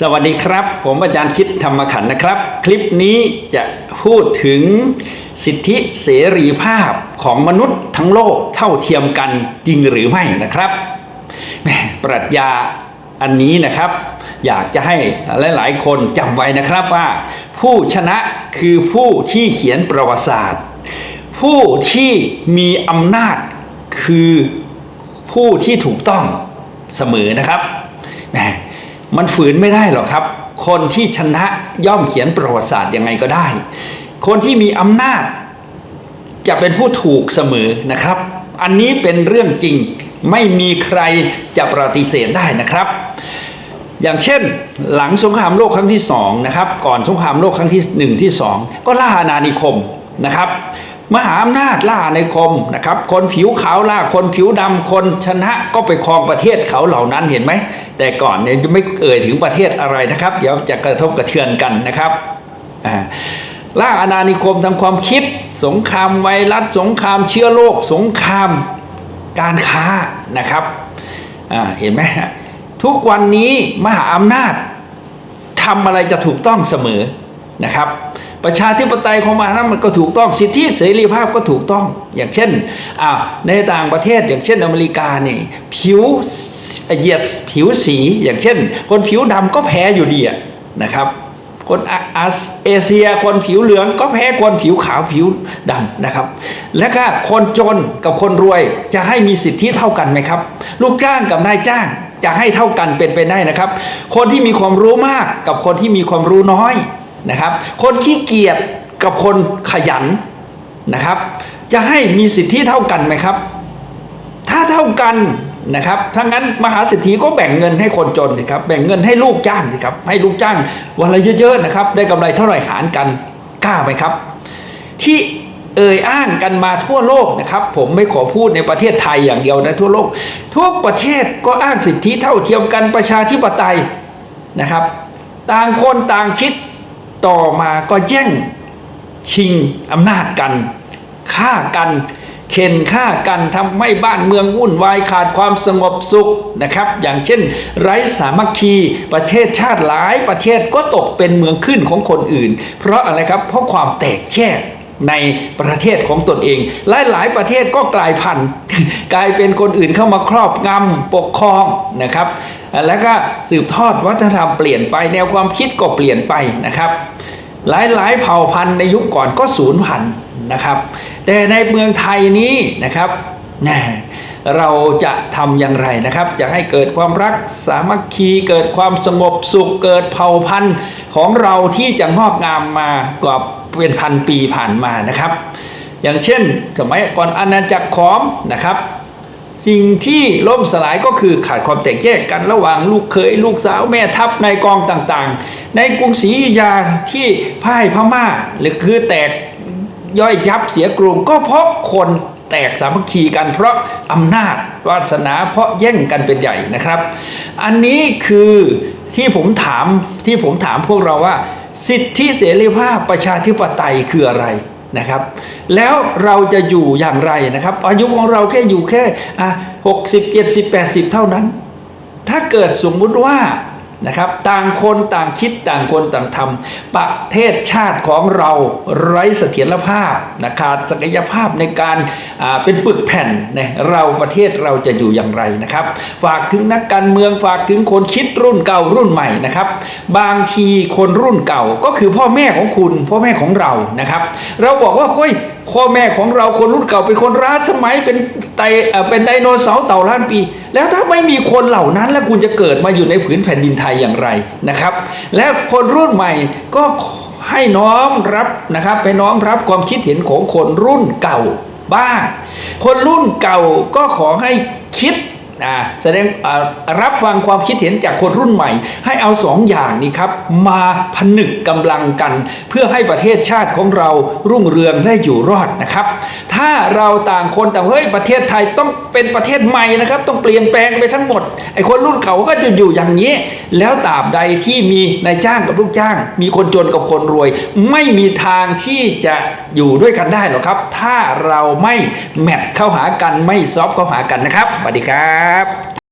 สวัสดีครับ ผมอาจารย์คิดธรรมขันนะครับ คลิปนี้จะพูดถึงสิทธิเสรีภาพของมนุษย์ทั้งโลกเท่าเทียมกันจริงหรือไม่นะครับปรัชญาอันนี้นะครับ อยากจะให้หลาย ๆ คนจำไว้นะครับว่า ผู้ชนะคือผู้ที่เขียนประวัติศาสตร์ ผู้ที่มีอำนาจคือผู้ที่ถูกต้องเสมอนะครับแห มันฝืนไม่ได้หรอกครับ คนที่ชนะย่อมเขียนประวัติศาสตร์ยังไงก็ได้ คนที่มีอำนาจ จะเป็นผู้ถูกเสมอนะครับ อันนี้เป็นเรื่องจริงไม่มีใครจะปฏิเสธได้นะครับ อย่างเช่น หลังสงครามโลกครั้งที่สองนะครับ ก่อนสงครามโลกครั้งที่หนึ่งที่สองก็ล่าอาณานิคมนะครับ มหาอำนาจล่าอาณานิคมนะครับ คนผิวขาวล่าคนผิวดำคนชนะก็ไปครองประเทศเขาเหล่านั้นเห็นไหม แต่ก่อนเนี่ยจะไม่เอ่ยถึงประเทศอะไรนะครับ เดี๋ยวจะกระทบกระเทือนกันนะครับอ่าล่าอาณานิคมทางความคิด สงครามไวรัสสงครามเชื้อโรคสงครามการค้านะครับเห็นไหมทุกวันนี้มหาอำนาจทำอะไรจะถูกต้องเสมอนะครับ ประชาธิปไตยของมหาอำนมันก็ถูกต้องสิทธิเสรีภาพก็ถูกต้อง อย่างเช่นอ่าในต่างประเทศอย่างเช่นอเมริกานี่ผิวเหยียดผิวสี อย่างเช่น คนผิวดำก็แพ้อยู่ดีนะครับคนอาอาเอเชียคนผิวเหลืองก็แพ้คนผิวขาวผิวดำนะครับ และก็คนจนกับคนรวยจะให้มีสิทธิเท่ากันไหมครับ ลูกจ้างกับนายจ้างจะให้เท่ากันเป็นไปได้นะครับ คนที่มีความรู้มากกับคนที่มีความรู้น้อย นะครับ คนขี้เกียจกับคนขยันนะครับ จะให้มีสิทธิเท่ากันไหมครับ ถ้าเท่ากันนะครับถ้างั้นมหาเศรษฐีก็แบ่งเงินให้คนจนสิครับ แบ่งเงินให้ลูกจ้างสิครับ ให้ลูกจ้างวันละเยอะๆนะครับ ได้กำไรเท่าไหร่หารกันกล้าไหมครับ ที่เอ่ยอ้างกันมาทั่วโลกนะครับ ผมไม่ขอพูดในประเทศไทยอย่างเดียวนะทั่วโลกทุกประเทศก็อ้างสิทธิเท่าเทียมกันประชาธิปไตยนะครับ ต่างคนต่างคิด ต่อมาก็แย่งชิงอำนาจกันฆ่ากัน เข็นฆ่ากันทำให้บ้านเมืองวุ่นวายขาดความสงบสุขนะครับ อย่างเช่น ไร้สามัคคีประเทศชาติหลายประเทศก็ตกเป็นเมืองขึ้นของคนอื่น เพราะอะไรครับเพราะความแตกแยก ในประเทศของตนเอง หลายหลายประเทศก็กลายพันธุ์กลายเป็นคนอื่นเข้ามาครอบงำปกครองนะครับ แล้วก็สืบทอดวัฒนธรรมเปลี่ยนไปแนวความคิดก็เปลี่ยนไปนะครับ หลายหลายเผ่าพันธุ์ในยุคก่อนก็สูญพันธุ์นะครับ แต่ในเมืองไทยนี้นะครับแน เราจะทำอย่างไรนะครับ จะให้เกิดความรักสามัคคีเกิดความสงบสุขเกิดเผ่าพันธุ์ของเราที่จะงอกงามมากว่าเป็นพันปีผ่านมานะครับ อย่างเช่นสมัยก่อนอาณาจักรขอมนะครับสิ่งที่ล่มสลายก็คือขาดความแตกแยกกันระหว่างลูกเขยลูกสาวแม่ทัพในกองต่างๆ ในกรุงศรีอยุธยาที่พ่ายพม่า หรือคือแตกย่อยยับเสียกรุงก็เพราะคน แตกสามัคคีกันเพราะอำนาจวาสนาเพราะแย่งกันเป็นใหญ่นะครับ อันนี้คือที่ผมถามที่ผมถามพวกเราว่า สิทธิเสรีภาพประชาธิปไตยคืออะไรนะครับ แล้วเราจะอยู่อย่างไรนะครับ อายุของเราแค่อยู่แค่อะหกสิบเจ็ดสิบแปดสิบเท่านั้น ถ้าเกิดสมมุติว่า นะครับ ต่างคนต่างคิดต่างคนต่างทำประเทศชาติของเราไร้เสถียรภาพนะขาดศักยภาพในการเป็นปึกแผ่นนะเราประเทศเราจะอยู่อย่างไรนะครับ ฝากถึงนักการเมืองฝากถึงคนคิดรุ่นเก่ารุ่นใหม่นะครับ บางทีคนรุ่นเก่าก็คือพ่อแม่ของคุณ พ่อแม่ของเรานะครับ เราบอกว่าเฮ้ยพ่อแม่ของเราคนรุ่นเก่าเป็นคนล้าสมัยเป็นไตเอ่อเป็นไดโนเสาร์เต่าล้านปี แล้วถ้าไม่มีคนเหล่านั้นแล้วคุณจะเกิดมาอยู่ในผืนแผ่นดินไทยอย่างไรนะครับ และคนรุ่นใหม่ก็ให้น้อมรับนะครับ ไปน้อมรับความคิดเห็นของคนรุ่นเก่าบ้าง คนรุ่นเก่าก็ขอให้คิด อ่าแสดงรับฟังความคิดเห็นจากคนรุ่นใหม่ ให้เอาสองอย่างนี้ครับ มาผนึกกำลังกัน เพื่อให้ประเทศชาติของเรารุ่งเรืองและอยู่รอดนะครับ ถ้าเราต่างคนต่างเฮ้ยประเทศไทยต้องเป็นประเทศใหม่นะครับ ต้องเปลี่ยนแปลงไปทั้งหมดไอ้คนรุ่นเก่าก็จะอยู่อย่างนี้ แล้วตราบใดที่มีนายจ้างกับลูกจ้าง มีคนจนกับคนรวย ไม่มีทางที่จะอยู่ด้วยกันได้หรอกครับ ถ้าเราไม่แมทเข้าหากันไม่ซอฟเข้าหากันนะครับสวัสดีครับครับ